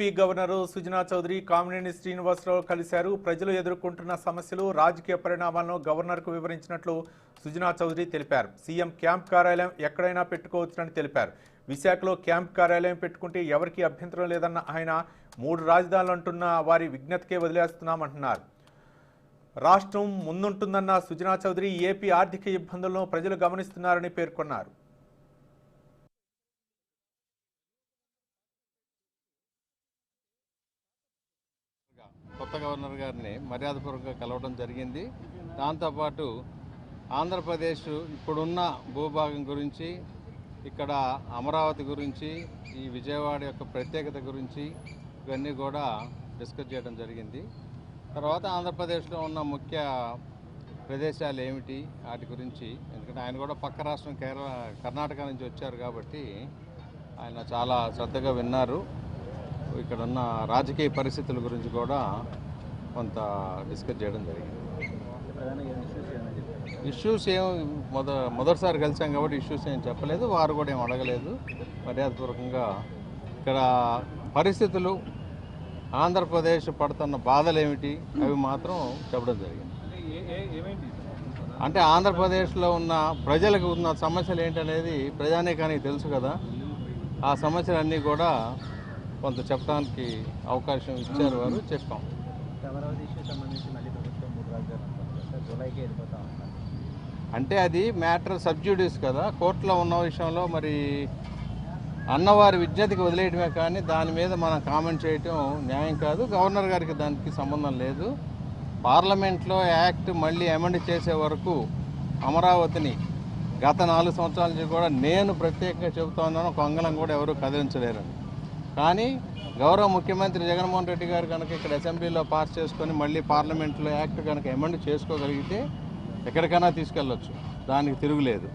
AP governor Sujana Chowdary Kamineni Srinivasarao కలిశారు. ప్రజలు ఎదుర్కొంటున్న సమస్యలు రాజకీయ పరిణామాలను గవర్నర్కు వివరించినట్లు సుజనా చౌదరి తెలిపారు. సీఎం క్యాంప్ కార్యాలయం ఎక్కడైనా పెట్టుకోవచ్చునని తెలిపారు. విశాఖలో క్యాంప్ కార్యాలయం పెట్టుకుంటే ఎవరికీ అభ్యంతరం లేదన్న ఆయన మూడు రాజధానులు అంటున్న వారి విజ్ఞతకే వదిలేస్తున్నామంటున్నారు. రాష్ట్రం ముందుంటుందన్న సుజనా చౌదరి ఏపీ ఆర్థిక ఇబ్బందులను ప్రజలు గమనిస్తున్నారని పేర్కొన్నారు. కొత్త గవర్నర్ గారిని మర్యాదపూర్వకంగా కలవడం జరిగింది. దాంతోపాటు ఆంధ్రప్రదేశ్ ఇప్పుడున్న భూభాగం గురించి ఇక్కడ అమరావతి గురించి ఈ విజయవాడ యొక్క ప్రత్యేకత గురించి ఇవన్నీ కూడా డిస్కస్ చేయడం జరిగింది. తర్వాత ఆంధ్రప్రదేశ్లో ఉన్న ముఖ్య ప్రదేశాలు ఏమిటి? వాటి గురించి ఎందుకంటే ఆయన కూడా పక్క రాష్ట్రం కేరళ కర్ణాటక నుంచి వచ్చారు కాబట్టి ఆయన చాలా శ్రద్ధగా విన్నారు. ఇక్కడ ఉన్న రాజకీయ పరిస్థితుల గురించి కూడా కొంత డిస్కస్ చేయడం జరిగింది. ఇష్యూస్ ఏం మొద మొదటిసారి కలిసాం కాబట్టి ఇష్యూస్ ఏం చెప్పలేదు వారు కూడా ఏం అడగలేదు. మర్యాదపూర్వకంగా ఇక్కడ పరిస్థితులు ఆంధ్రప్రదేశ్ పడుతున్న బాధలు ఏమిటి అవి మాత్రం చెప్పడం జరిగింది. అంటే ఆంధ్రప్రదేశ్లో ఉన్న ప్రజలకు ఉన్న సమస్యలు ఏంటనేది ప్రజానేకానికి తెలుసు కదా. ఆ సమస్యలన్నీ కూడా కొంత చెప్పడానికి అవకాశం ఇచ్చారు వారు చెప్పాం. అంటే అది మ్యాటర్ సబ్జ్యూడిస్ కదా కోర్టులో ఉన్న విషయంలో మరి అన్నవారి విజ్ఞతకి వదిలేయడమే కానీ దాని మీద మనం కామెంట్ చేయటం న్యాయం కాదు. గవర్నర్ గారికి దానికి సంబంధం లేదు. పార్లమెంట్లో యాక్ట్ మళ్ళీ అమెండ్ చేసే వరకు అమరావతిని గత నాలుగు సంవత్సరాల నుంచి కూడా నేను ప్రత్యేకంగా చెబుతా ఉన్నాను అంగళం కూడా ఎవరు కదిలించలేరని. కానీ గౌరవ ముఖ్యమంత్రి జగన్మోహన్ రెడ్డి గారు కనుక ఇక్కడ అసెంబ్లీలో పాస్ చేసుకొని మళ్ళీ పార్లమెంట్లో యాక్ట్ కనుక అమెండ్ చేసుకోగలిగితే ఎక్కడికైనా తీసుకెళ్ళొచ్చు. దానికి తిరుగులేదు.